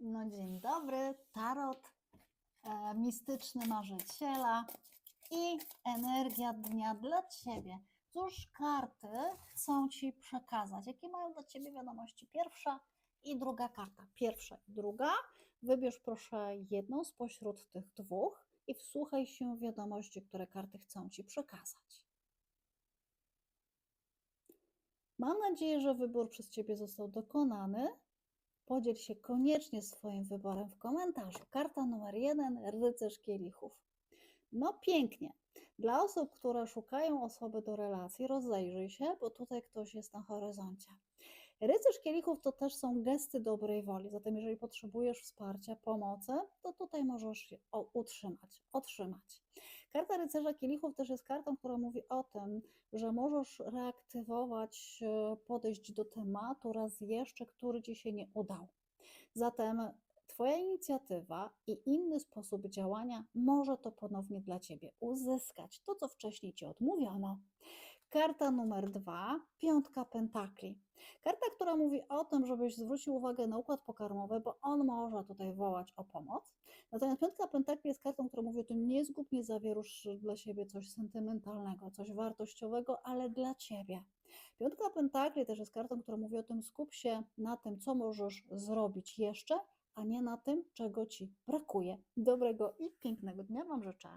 No dzień dobry, tarot e, mistyczny marzyciela i energia dnia dla Ciebie. Cóż karty chcą Ci przekazać? Jakie mają dla Ciebie wiadomości? Pierwsza i druga karta. Pierwsza i druga. Wybierz proszę jedną spośród tych dwóch i wsłuchaj się w wiadomości, które karty chcą Ci przekazać. Mam nadzieję, że wybór przez Ciebie został dokonany. Podziel się koniecznie swoim wyborem w komentarzu. Karta numer jeden, rycerz kielichów. No pięknie. Dla osób, które szukają osoby do relacji, rozejrzyj się, bo tutaj ktoś jest na horyzoncie. Rycerz kielichów to też są gesty dobrej woli, zatem jeżeli potrzebujesz wsparcia, pomocy, to tutaj możesz utrzymać, otrzymać. Karta rycerza kielichów też jest kartą, która mówi o tym, że możesz reaktywować, e, podejść do tematu raz jeszcze, który ci się nie udał. Zatem Twoja inicjatywa i inny sposób działania może to ponownie dla Ciebie uzyskać. To, co wcześniej Ci odmówiono. Karta numer dwa, piątka pentakli. Karta, która mówi o tym, żebyś zwrócił uwagę na układ pokarmowy, bo on może tutaj wołać o pomoc. Natomiast piątka pentakli jest kartą, która mówi o tym, nie zgub, nie zawierusz dla siebie coś sentymentalnego, coś wartościowego, ale dla Ciebie. Piątka pentakli też jest kartą, która mówi o tym, skup się na tym, co możesz zrobić jeszcze, a nie na tym, czego Ci brakuje. Dobrego i pięknego dnia Wam życzę.